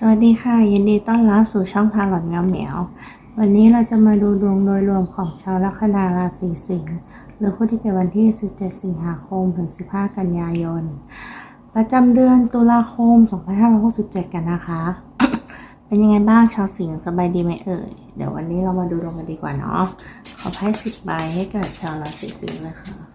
สวัสดีค่ะ ยินดีต้อนรับสู่ช่องทาหลอดแมวเหมียว วันนี้เราจะมาดูดวงโดยรวมของชาวลัคนาราศีสิงห์หรือผู้ที่เกิดวันที่ 17 สิงหาคมถึง 15 กันยายน ประจำเดือนตุลาคม 2567 กันนะคะ เป็นยังไงบ้างชาวสิงห์สบายดีไหมเอ่ย เดี๋ยววันนี้เรามาดูดวงกันดีกว่าเนาะขอไพ่สิบใบให้กับชาวราศีสิงห์เลยค่ะ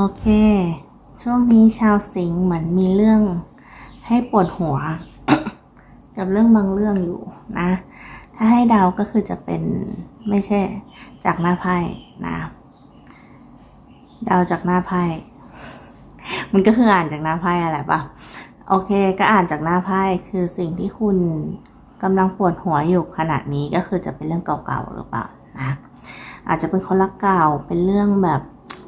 โอเค ช่วงนี้ชาวสิงห์เหมือนมีเรื่องให้ปวดหัว กับเรื่องบางเรื่องอยู่นะ ถ้าให้เดาก็คือจะเป็นไม่ใช่ จากหน้าไพ่นะ เดาจากหน้าไพ่ มันก็คืออ่านจากหน้าไพ่อะไรปะโอเค ก็อ่านจากหน้าไพ่คือสิ่งที่คุณกำลังปวดหัวอยู่ขณะนี้ก็คือจะเป็นเรื่องเก่าๆหรือเปล่านะอาจจะเป็นคนรักเก่าเป็นเรื่องแบบ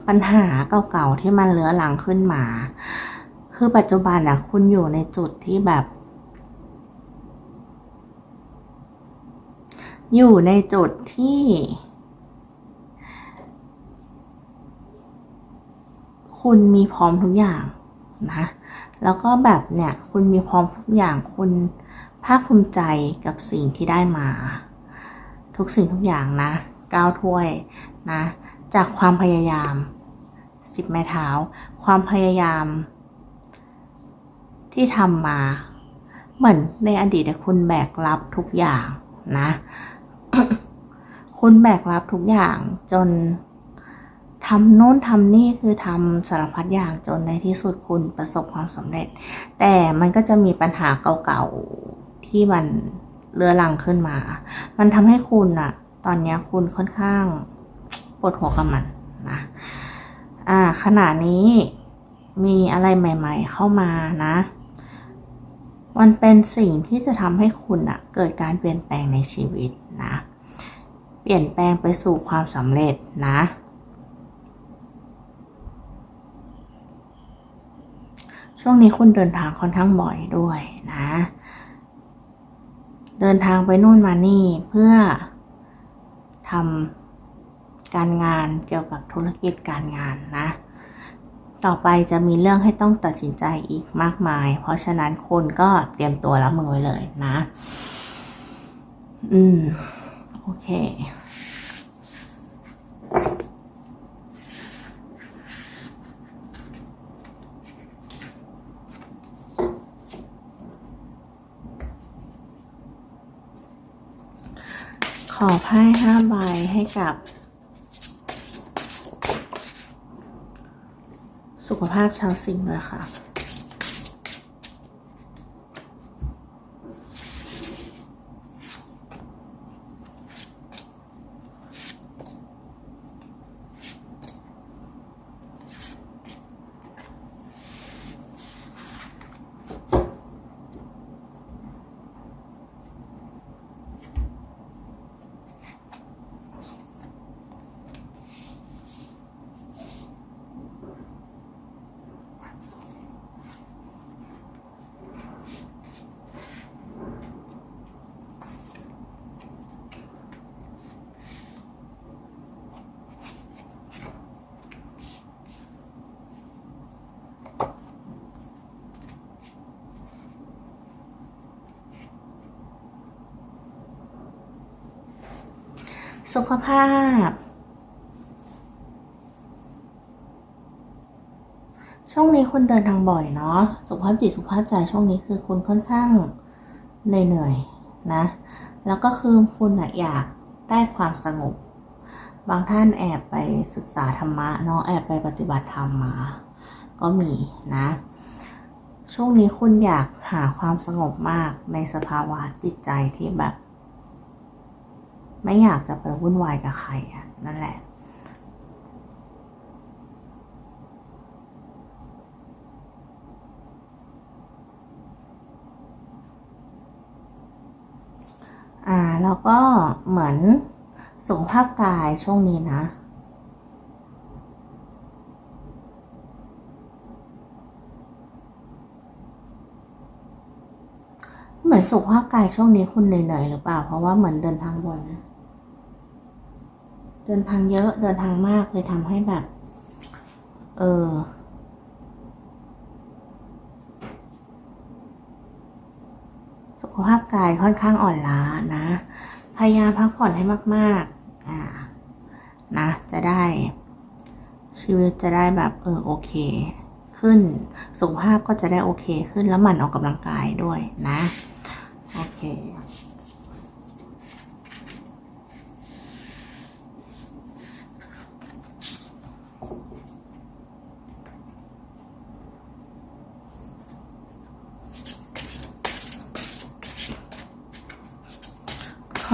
ปัญหาเก่าๆที่มันเลื้อรังขึ้นมา คือปัจจุบันอะคุณอยู่ในจุดที่แบบ อยู่ในจุดที่ คุณมีพร้อมทุกอย่างนะ แล้วก็แบบเนี่ย คุณมีพร้อมทุกอย่างคุณภาคภูมิใจกับสิ่งที่ได้มา ทุกสิ่งทุกอย่างนะก้าวถ้วยนะ จากความพยายามสิบไม้เท้า ความพยายาม ที่ทำมา เหมือนในอดีตคุณแบกรับทุกอย่างนะ คุณแบกรับทุกอย่างจนทำโน้นทำนี่คือทำสารพัดอย่างจนในที่สุดคุณประสบความสำเร็จ แต่มันก็จะมีปัญหาเก่าๆที่มันเรื้อรังขึ้นมา มันทำให้คุณอะตอนนี้คุณค่อนข้าง ปวดหัวกับมันนะอ่าขณะนี้มีอะไรใหม่ ๆ เข้ามานะ มันเป็นสิ่งที่จะทำให้คุณอะเกิดการเปลี่ยนแปลงในชีวิตนะ เปลี่ยนแปลงไปสู่ความสำเร็จนะช่วงนี้คุณเดินทางค่อนข้างบ่อยด้วยนะ เดินทางไปนู่นมานี่เพื่อทำ การงานเกี่ยวกับธุรกิจการงานนะ ต่อไปจะมีเรื่องให้ต้องตัดสินใจอีกมากมาย เพราะฉะนั้นคุณก็เตรียมตัวรับมือไว้เลยนะ อืม โอเคขอไพ่ห้าใบให้กับ สุขภาพชาวสิงห์ด้วยค่ะ สุขภาพ ช่วงนี้คุณเดินทางบ่อยเนาะ สุขภาพจิตสุขภาพใจช่วงนี้คือคุณค่อนข้างเหนื่อยๆนะ แล้วก็คือคุณอยากได้ความสงบ บางท่านแอบไปศึกษาธรรมะเนาะ แอบไปปฏิบัติธรรมมา ก็มีนะ ช่วงนี้คุณอยากหาความสงบมากในสภาวะจิตใจที่แบบ ไม่อยากจะไปวุ่นวายกับใครอะนั่นแหละ อ่าแล้วก็เหมือนสุขภาพกายช่วงนี้นะเหมือนสุขภาพกายช่วงนี้คุณเหนื่อยๆหรือเปล่า เพราะว่าเหมือนเดินทางบ่อยนะ ดินทางเยอะเดินทางมากเลยทำให้แบบ เออสุขภาพกายค่อนข้างอ่อนล้านะ พยายามพักผ่อนให้มากๆอ่านะ จะได้ ชีวิตจะได้แบบ เออโอเค ขึ้นสุขภาพก็จะได้โอเคขึ้นแล้วหมั่นออกกำลังกายด้วยนะ โอเค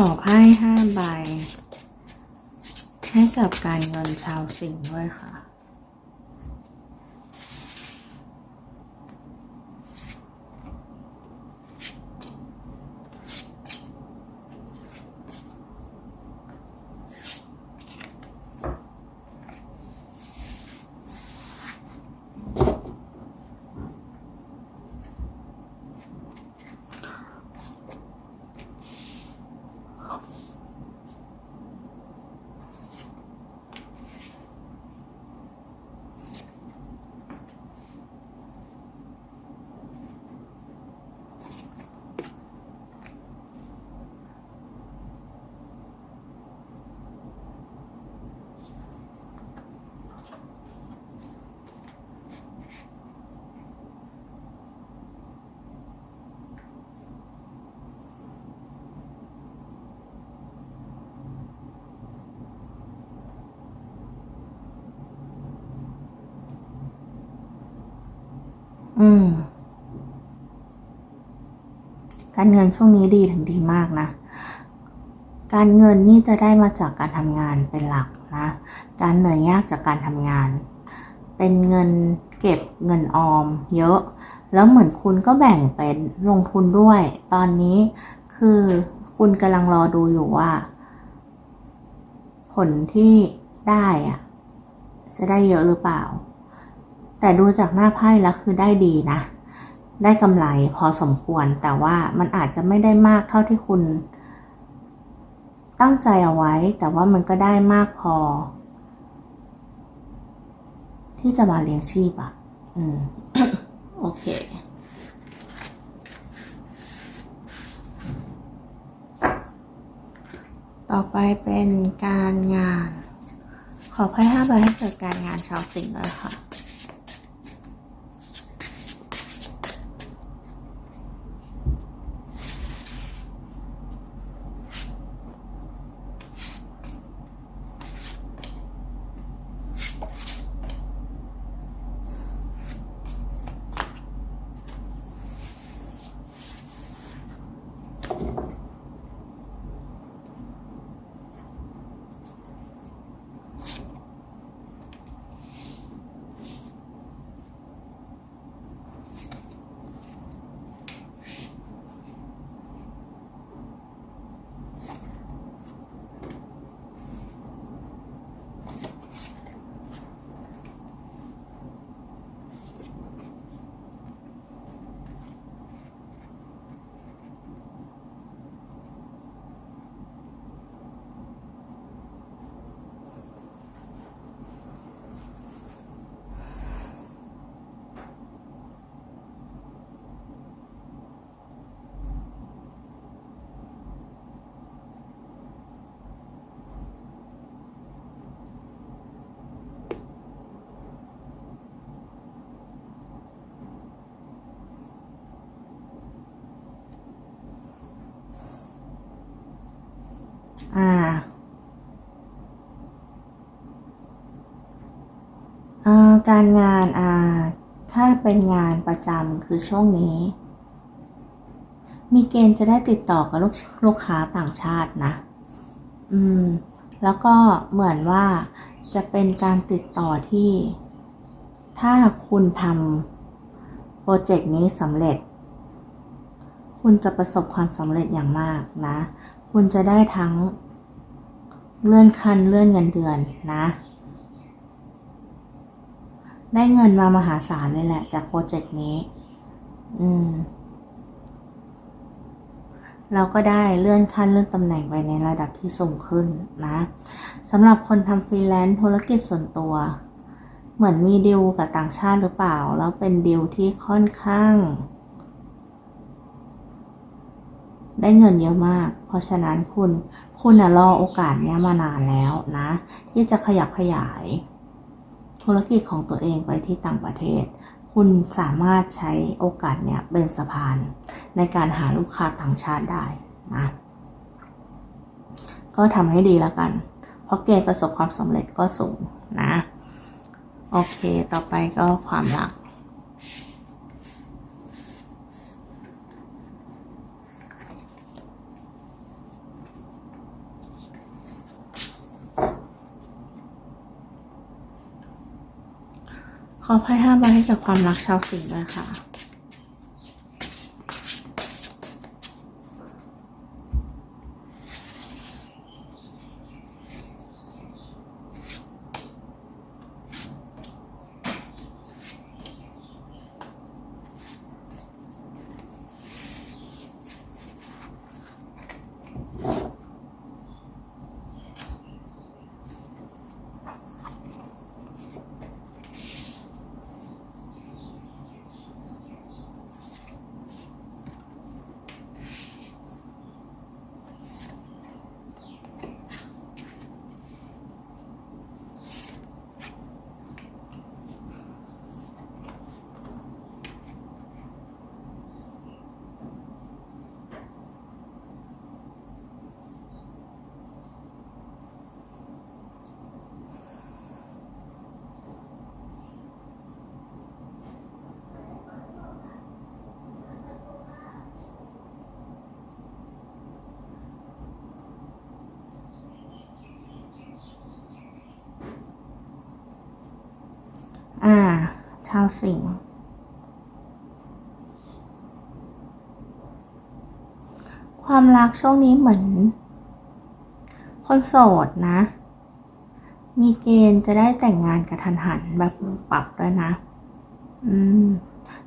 ขอไพ่ห้าใบ ให้กับการเงินชาวสิงห์ด้วยค่ะ อืม การเงินช่วงนี้ดีถึงดีมากนะ การเงินนี่จะได้มาจากการทำงานเป็นหลักนะ การเหนื่อยยากจากการทำงาน เป็นเงินเก็บเงินออม เยอะ แล้วเหมือนคุณก็แบ่งเป็นลงทุนด้วย ตอนนี้คือคุณกำลังรอดูอยู่ว่า ผลที่ได้อะจะได้เยอะหรือเปล่า แต่ดูจากหน้าไพ่แล้วคือได้ดีนะ ได้กำไรพอสมควร แต่ว่ามันอาจจะไม่ได้มากเท่าที่คุณ ตั้งใจเอาไว้ แต่ว่ามันก็ได้มากพอ ที่จะมาเลี้ยงชีพอะ อืม โอเคต่อไปเป็นการงาน ขอไพ่ห้าใบให้เกิดการงานชาวสิงห์เลยค่ะ อ่าอ่า การงานอ่าถ้าเป็นงานประจำคือช่วงนี้ มีเกณฑ์จะได้ติดต่อกับลูกลูกค้าต่างชาตินะ อืม แล้วก็เหมือนว่าจะเป็นการติดต่อที่ ถ้าคุณทำโปรเจกต์นี้สำเร็จ คุณจะประสบความสำเร็จอย่างมากนะ คุณจะได้ทั้งเลื่อนขั้นเลื่อนเงินเดือนนะ ได้เงินมามหาศาลเลยแหละ จากโปรเจกต์นี้ อืม เราก็ได้เลื่อนขั้นเลื่อนตำแหน่งไปในระดับที่สูงขึ้นนะสำหรับคนทำฟรีแลนซ์ธุรกิจส่วนตัว เหมือนมีดีลกับต่างชาติหรือเปล่า แล้วเป็นดีลที่ค่อนข้าง ได้เงินเยอะมาก เพราะฉะนั้นคุณคุณนะรอโอกาสเนี้ยมานานแล้วนะ ที่จะขยับขยาย ธุรกิจของตัวเองไปที่ต่างประเทศ คุณสามารถใช้โอกาสเนี้ยเป็นสะพาน ในการหาลูกค้าต่างชาติได้นะ ก็ทำให้ดีแล้วกัน เพราะเกณฑ์ประสบความสำเร็จก็สูงนะ โอเค ต่อไปก็ความรัก ขอไพ่ห้าใบให้กับความรักชาวสิงห์ด้วยค่ะ อ่า ชาวสิงห์ความรักช่วงนี้เหมือน คนโสดนะ มีเกณฑ์จะได้แต่งงานกับทันหันแบบปรับด้วยนะ อืม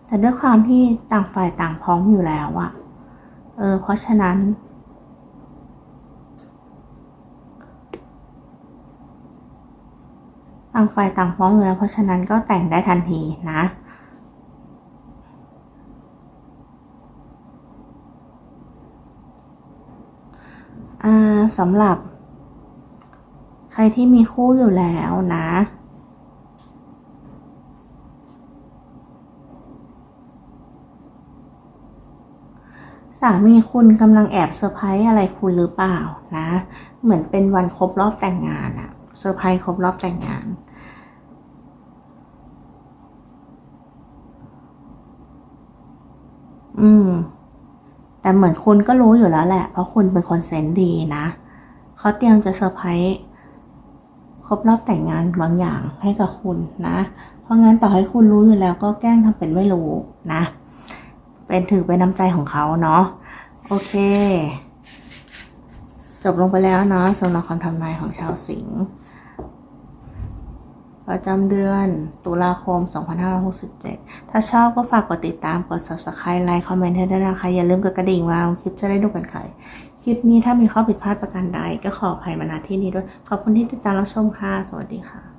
แต่ด้วยความที่ต่างฝ่ายต่างพร้อมอยู่แล้วอะเออ เพราะฉะนั้นางฝ่ายต่างพร้อมอยู่แล้วเพราะฉะนั้นก็แต่งได้ทันทีนะสำหรับ ใครที่มีคู่อยู่แล้วนะ สามีคุณกำลังแอบเซอร์ไพรส์อะไรคุณหรือเปล่านะ เหมือนเป็นวันครบรอบแต่งงานอะเซอร์ไพรส์ครบรอบแต่งงาน อืม แต่เหมือนคุณก็รู้อยู่แล้วแหละ เพราะคุณเป็นคนเซนดีนะเขาเตรียมจะเซอร์ไพรส์ครบรอบแต่งงานบางอย่างให้กับคุณนะ เพราะงั้นต่อให้คุณรู้อยู่แล้วก็แกล้งทำเป็นไม่รู้นะ เป็นถือเป็นน้ำใจของเขาเนาะ โอเค จบลงไปแล้วเนาะสำหรับคำทำนายของชาวสิงห์ ประจำเดือนตุลาคม 2567 ถ้าชอบก็ฝากกดติดตาม กด subscribe ไลค์ คอมเมนต์ให้ด้วยนะคะ อย่าลืมกดกระดิ่งวางคลิปจะได้ดูกันใครคลิปนี้ถ้ามีข้อผิดพลาดประการใดก็ขออภัยมาณที่นี้ด้วย ขอบคุณที่ติดตามรับชมค่ะ สวัสดีค่ะ